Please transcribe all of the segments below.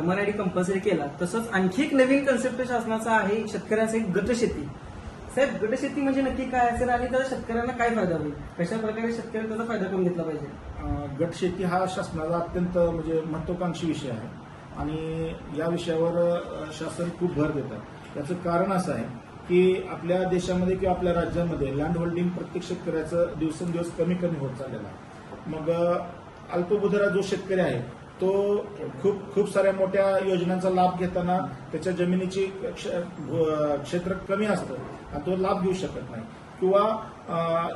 Farmer ID compulsory केला तसंच आणखी एक नवीन कन्सेप्ट शासनाचा आहे शेतकऱ्यांचा एक गटशेती साहेब गटशेती म्हणजे नक्की काय? असेल आणि त्याचा शेतकऱ्यांना काय फायदा होईल? कशा प्रकारे शेतकऱ्यांनी त्याचा फायदा करून घेतला पाहिजे? गटशेती हा शासनाचा अत्यंत म्हणजे महत्वाकांक्षी विषय आहे. आणि या विषयावर शासन खूप भर देतात याचं कारण असं आहे की आपल्या देशामध्ये किंवा आपल्या राज्यामध्ये लँड होल्डिंग प्रत्येक शेतकऱ्याचं दिवसेंदिवस कमी कमी होत चाललेलं आहे. मग अल्पभूधारा जो शेतकरी आहे तो खूप खूप साऱ्या मोठ्या योजनांचा लाभ घेताना त्याच्या जमिनीची क्ष- क्षेत्र कमी असतं आणि तो लाभ घेऊ शकत नाही. किंवा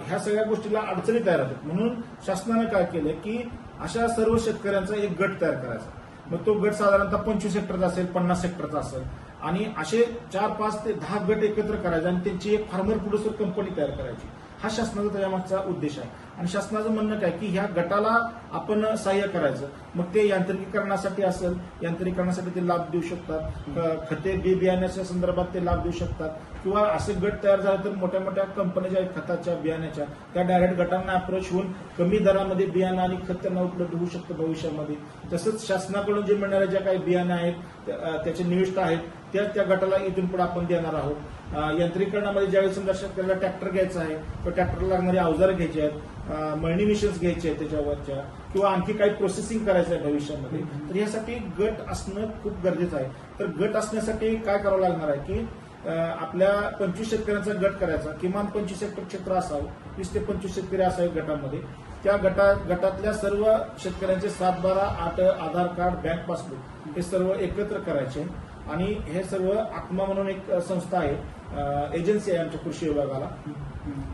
ह्या सगळ्या गोष्टीला अडचणी तयार होतात. म्हणून शासनानं काय केलं की अशा सर्व शेतकऱ्यांचा एक गट तयार करायचा. मग तो गट साधारणतः पंचवीस हेक्टरचा असेल पन्नास हेक्टरचा असेल. आणि असे चार पाच ते दहा गट एकत्र करायचे आणि त्यांची एक फार्मर प्रोड्युसर कंपनी तयार करायची. हा शासनाचा त्याच्यामागचा उद्देश आहे. आणि शासनाचं म्हणणं काय? की ह्या गटाला आपण सहाय्य करायचं. मग ते यांत्रिकीकरणासाठी असेल यांत्रिकीकरणासाठी ते लाभ देऊ शकतात. खते बी बियाण्याच्या संदर्भात ते लाभ देऊ शकतात. किंवा असे गट तयार झाले तर मोठ्या मोठ्या कंपन्या ज्या आहेत खताच्या बियाण्याच्या त्या डायरेक्ट गटांना अप्रोच होऊन कमी दरामध्ये बियाणं आणि खत त्यांना उपलब्ध होऊ शकतं भविष्यामध्ये. तसंच शासनाकडून जे मिळणाऱ्या ज्या काही बियाणं आहेत त्याचे निविष्ठ आहेत त्या त्या गटाला इथून पुढे आपण देणार आहोत. यांत्रिकरणामध्ये ज्यावेळेस समजा शेतकऱ्याला ट्रॅक्टर घ्यायचा आहे तो ट्रॅक्टरला लागणारे अवजारं घ्यायचे आहेत मळणी मिशन्स घ्यायचे आहेत त्याच्यावरच्या किंवा आणखी काही प्रोसेसिंग करायचं आहे भविष्यामध्ये तर यासाठी गट असणं खूप गरजेचं आहे. तर गट असण्यासाठी काय करावं लागणार आहे की आपल्या पंचवीस शेतकऱ्यांचा गट करायचा किमान पंचवीस हेक्टर क्षेत्र असावं वीस ते पंचवीस शेतकरी असावे गटामध्ये. त्या गटा गटातल्या सर्व शेतकऱ्यांचे सात बारा आठ आधार कार्ड बँक पासबुक हे सर्व एकत्र करायचे. आणि हे सर्व आत्मा म्हणून एक संस्था आहे एजन्सी आहे आमच्या कृषी विभागाला.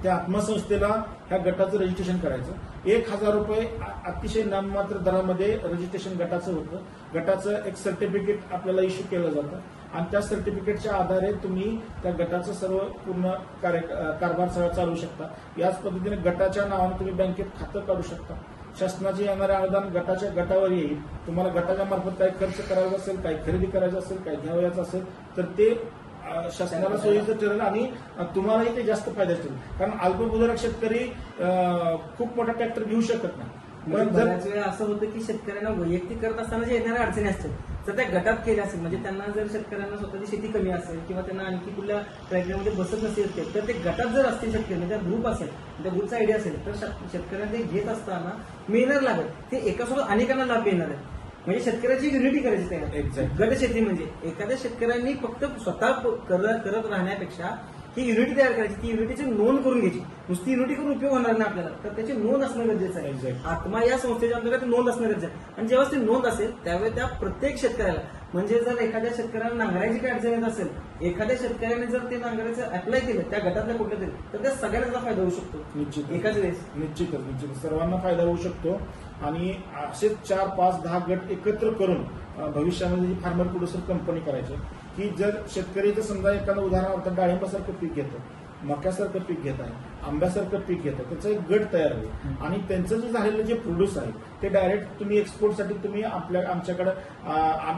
त्या आत्मसंस्थेला ह्या गटाचं रजिस्ट्रेशन करायचं. एक हजार रुपये अतिशय नाममात्र दरामध्ये रजिस्ट्रेशन गटाचं होतं. गटाचं एक सर्टिफिकेट आपल्याला इश्यू केलं जातं. आणि त्या सर्टिफिकेटच्या आधारे तुम्ही त्या गटाचं सर्व पूर्ण कार्य कारभार सगळं चालवू शकता. याच पद्धतीने गटाच्या नावाने तुम्ही बँकेत खातं काढू शकता. शासनाचे येणारे अनुदान गटाच्या गटावर येईल तुम्हाला गटाच्या मार्फत काही खर्च करायचा असेल काही खरेदी करायचं असेल काही घ्यावयाचं असेल तर ते शासनाला सोयीचं ठरेल आणि तुम्हालाही ते जास्त फायदा ठरेल. कारण अल्पभूधारक शेतकरी खूप मोठा ट्रॅक्टर घेऊ शकत नाही. म्हणजे पण जर असं होतं की शेतकऱ्यांना वैयक्तिक करत असताना जे येणाऱ्या अडचणी असतात तर त्या गटात केल्या असेल. म्हणजे त्यांना जर शेतकऱ्यांना स्वतःची शेती कमी असेल किंवा त्यांना आणखी कुठल्या ट्रॅक्टरमध्ये बसत नसेल ते, तर ते गटात जर असतील शेतकरी म्हणजे त्या ग्रुप असेल त्या ग्रुपचा आयडिया असेल तर शेत- शेतकऱ्यांना ते घेत असताना मिळणार लागत ते एकासोबत अनेकांना लाभ मिळणार आहे. म्हणजे शेतकऱ्याची युनिटी करायची Exactly. गट शेती म्हणजे एखाद्या शेतकऱ्यांनी फक्त स्वतः करत राहण्यापेक्षा ही युनिटी तयार करायची ती युनिटीची नोंद करून घ्यायची. नुसती युनिटी करून उपयोग होणार नाही आपल्याला. तर त्याची नोंद असणं गरजेचं आहे. आत्मा या संस्थेच्या अंतर्गत नोंद असणं गरजेचं आहे. आणि जेव्हा ती नोंद असेल त्यावेळी त्या प्रत्येक शेतकऱ्याला म्हणजे जर एखाद्या शेतकऱ्याला नांगरायची काय अडचण येत असेल एखाद्या शेतकऱ्याने जर ते नांगरायचं अप्लाय केलं त्या गटातल्या कुठल्या तरी तर त्या सगळ्यांना फायदा होऊ शकतो. निश्चित एकाच वेळेस. निश्चितच निश्चित सर्वांना फायदा होऊ शकतो. आणि असेच चार पाच दहा गट एकत्र करून भविष्यामध्ये फार्मर प्रोड्युसर कंपनी करायची की जर शेतकरी जर समजा एखादं उदाहरणार्थ डाळिंबासारखं पीक घेतं मक्यासारखं पीक घेत आहे आंब्यासारखं पीक घेतं त्याचं एक गट तयार होईल. आणि त्यांचं जे झालेलं जे प्रोड्यूस आहे ते डायरेक्ट तुम्ही एक्सपोर्टसाठी तुम्ही आपल्या आमच्याकडे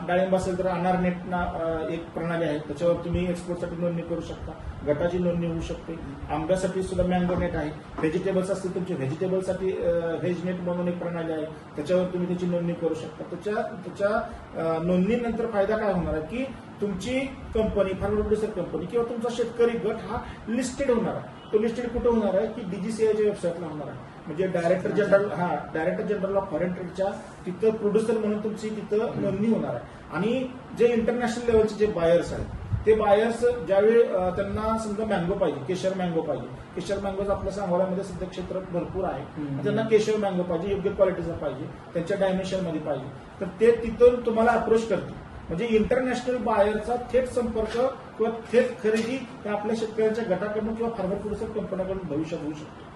डाळिंब असेल तर अनार नेट एक प्रणाली आहे. त्याच्यावर तुम्ही एक्सपोर्टसाठी नोंदणी करू शकता. गटाची नोंदणी होऊ शकते. आंब्यासाठी सुद्धा मँगो नेट आहे. व्हेजिटेबल्स असतील तुमचे व्हेजिटेबलसाठी व्हेज नेट म्हणून एक प्रणाली आहे. त्याच्यावर तुम्ही त्याची नोंदणी करू शकता. त्याच्या त्याच्या नोंदणीनंतर फायदा काय होणार आहे की तुमची कंपनी फार्मर प्रोड्युसर कंपनी किंवा तुमचा शेतकरी गट हा लिस्टेड होणार आहे. तो लिस्टेड कुठे होणार आहे? की डीजीसीआयच्या वेबसाईटला होणार आहे. म्हणजे डायरेक्टर जनरल हा डायरेक्टर जनरल ऑफ फॉरेन ट्रेडच्या तिथं प्रोड्युसर म्हणून तुमची तिथं नोंदणी होणार आहे. आणि जे इंटरनॅशनल लेवलचे जे बायर्स आहेत ते बायर्स ज्यावेळी त्यांना समजा मँगो पाहिजे केशर मँगो पाहिजे. केशर मँगोज आपल्या सांगोल्यामध्ये सध्या क्षेत्र भरपूर आहे. त्यांना केशर मँगो पाहिजे योग्य क्वालिटीचा पाहिजे त्यांच्या डायमेन्शनमध्ये पाहिजे. तर ते तिथून तुम्हाला अप्रोच करतील. म्हणजे इंटरनॅशनल बायरचा थेट संपर्क किंवा थेट खरेदी त्या आपल्या शेतकऱ्यांच्या गटाकडून किंवा फार्मर प्रोड्युसर कंपन्याकडून भविष्यात होऊ शकते.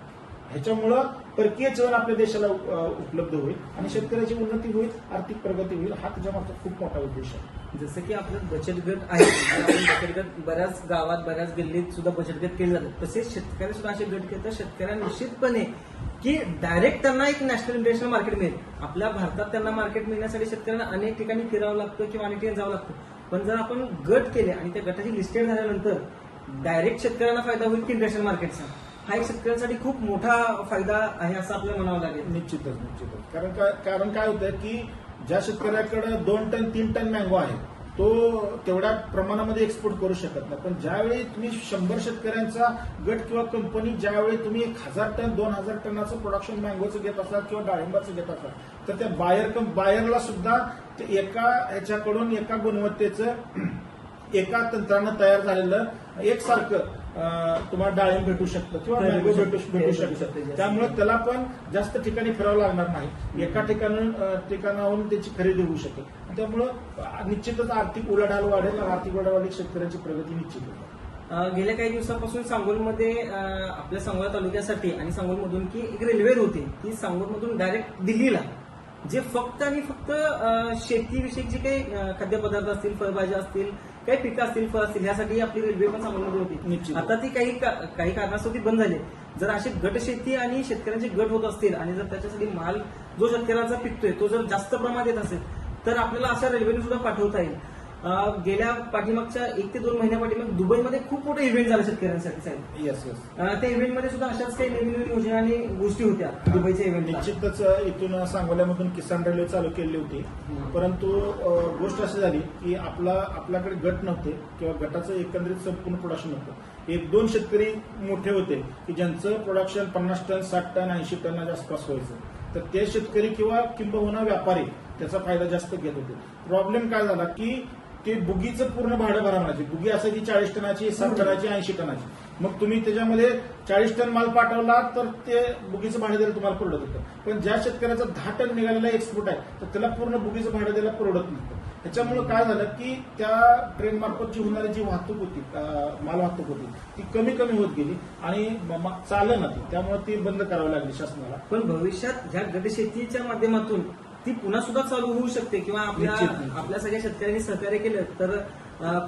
ह्याच्यामुळं परकीय चलन आपल्या देशाला उपलब्ध होईल आणि शेतकऱ्याची उन्नती होईल आर्थिक प्रगती होईल हा त्याच्या मागचा खूप मोठा उद्देश आहे. जसं की आपलं बचत गट आहे म्हणजे बचत गट बऱ्याच गावात बऱ्याच गल्लीत सुद्धा बचत गट केले जातात. तसेच शेतकरी सुद्धा असे गट केले तर शेतकऱ्यांना निश्चितपणे की डायरेक्ट त्यांना एक नॅशनल इंटरनॅशनल मार्केट मिळेल. आपल्या भारतात त्यांना मार्केट मिळण्यासाठी शेतकऱ्यांना अनेक ठिकाणी फिरावं लागतं किंवा अनेक ठिकाणी जावं लागतं. पण जर आपण गट केले आणि त्या गटाची लिस्टेड झाल्यानंतर डायरेक्ट शेतकऱ्यांना फायदा होईल की इंटरनॅशनल मार्केटचा हा एक शेतकऱ्यांसाठी खूप मोठा फायदा आहे असं आपल्याला म्हणावं लागेल. निश्चितच निश्चितच. कारण काय कारण काय होतं की ज्या शेतकऱ्याकडे दोन टन तीन टन मँगो आहे तो तेवढ्या प्रमाणामध्ये एक्सपोर्ट करू शकत नाही. पण ज्यावेळी तुम्ही शंभर शेतकऱ्यांचा गट किंवा कंपनी ज्यावेळी तुम्ही एक हजार टन दोन हजार टनाचं प्रोडक्शन मँगोचं घेत असाल किंवा डाळिंबाचं घेत असाल तर त्या बायर बायरला सुद्धा ते एका ह्याच्याकडून एका गुणवत्तेचं एका तंत्रानं तयार झालेलं एकसारखं तुम्हाला डाळिंब भेटू शकतं किंवा मँगो. भेटू भेटू शकतं. त्यामुळे त्याला पण जास्त ठिकाणी फिरावं लागणार नाही. एका ठिकाणून अं, ठिकाणाहून त्याची खरेदी होऊ शकेल. त्यामुळं निश्चितच आर्थिक उलाढाल वाढेल आर्थिक उलाढाल शेतकऱ्याची प्रगती निश्चित होईल. गेल्या काही दिवसापासून सांगोलमध्ये आपल्या सांगोला तालुक्यासाठी आणि सांगोलमधून की एक रेल्वे होती. ती सांगोलमधून डायरेक्ट दिल्लीला. जे फक्त आणि फक्त शेतीविषयक जे काही खाद्यपदार्थ असतील फळभाज्या असतील काही पिकं असतील फळ असतील ह्यासाठी आपली रेल्वे पण सांगोलमध्ये होती. आता ती काही का- काही कारणास्तव ती बंद झाली. जर अशी गट शेती आणि शेतकऱ्यांचे गट होत असतील आणि जर त्याच्यासाठी माल जो शेतकऱ्याचा पिकतोय तो जर जास्त प्रमाणात येत असेल तर आपल्याला अशा रेल्वेने सुद्धा पाठवता येईल. गेल्या पाठीमागच्या एक ते दोन महिन्या पाठीमाग दुबईमध्ये खूप मोठे इव्हेंट झाला शेतकऱ्यांसाठी साहेब. येस येस अं, त्या इव्हेंटमध्ये सुद्धा अशाच काही नवीन नवीन योजना आणि गोष्टी होत्या दुबईच्या इव्हेंटला निश्चितच इथून सांगोल्यामधून किसान रेल्वे चालू केली होती. परंतु अं, गोष्ट अशी झाली की आपला आपल्याकडे गट नव्हते किंवा गटाचं एकंदरीत संपूर्ण प्रोडक्शन नव्हतं. एक दोन शेतकरी मोठे होते की ज्यांचं प्रोडक्शन पन्नास टन साठ टन ऐंशी टनाच्या आसपास व्हायचं. तर ते शेतकरी किंवा किंबहुना व्यापारी त्याचा फायदा जास्त घेत होते. प्रॉब्लेम काय झाला की ते बुगीचं पूर्ण भाडं भरा म्हणायची बुगी असायची चाळीस टनाची सात टनाची ऐंशी टनाची. मग तुम्ही त्याच्यामध्ये चाळीस टन माल पाठवला तर ते बुगीचं भाडं द्यायला तुम्हाला परवडत होतं. पण ज्या शेतकऱ्याचा दहा टन निघालेला एक्सपोर्ट आहे तर त्याला पूर्ण बुगीचं भाडं द्यायला परवडत नव्हतं. त्याच्यामुळे काय झालं की त्या ट्रेन मार्फत जी होणारी जी वाहतूक होती माल वाहतूक होती ती कमी कमी होत गेली आणि म- चाललं ना ती त्यामुळे ती बंद करावी लागली शासनाला. पण भविष्यात ह्या गटशेतीच्या माध्यमातून ती पुन्हा सुद्धा चालू होऊ शकते किंवा आपल्या. आपल्या सगळ्या शेतकऱ्यांनी सहकार्य केलं तर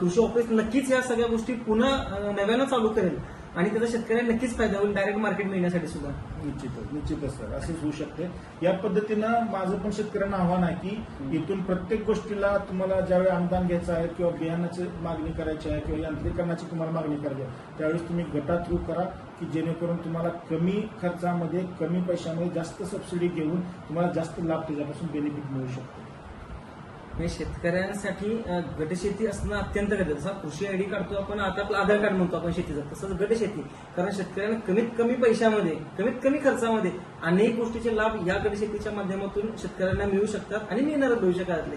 कृषी ऑफिस नक्कीच या सगळ्या गोष्टी पुन्हा नव्यानं चालू करेल आणि त्याचा शेतकऱ्यांना नक्कीच फायदा होईल डायरेक्ट मार्केट मिळण्यासाठी सुद्धा. निश्चितच निश्चितच सर असंच होऊ शकते. या पद्धतीनं माझं पण शेतकऱ्यांना आव्हान आहे की इथून प्रत्येक गोष्टीला तुम्हाला ज्यावेळी अनुदान घ्यायचं आहे किंवा बियाणाची मागणी करायची आहे किंवा यांत्रिकरणाची तुम्हाला मागणी करायची आहे त्यावेळेस तुम्ही गटा थ्रू करा की जेणेकरून तुम्हाला कमी खर्चामध्ये कमी पैशामध्ये जास्त सबसिडी घेऊन तुम्हाला जास्त लाभ त्याच्यापासून बेनिफिट मिळू शकतो. म्हणजे शेतकऱ्यांसाठी गटशेती असणं अत्यंत गरजेचं. जसा कृषी आयडी काढतो आपण आता आपलं आधार कार्ड म्हणतो आपण शेतीचं. तसंच गटशेती कारण शेतकऱ्यांना कमीत कमी पैशामध्ये कमीत कमी खर्चामध्ये अनेक गोष्टीचे लाभ या गटशेतीच्या माध्यमातून शेतकऱ्यांना मिळू शकतात आणि मिळणार भविष्य काळातले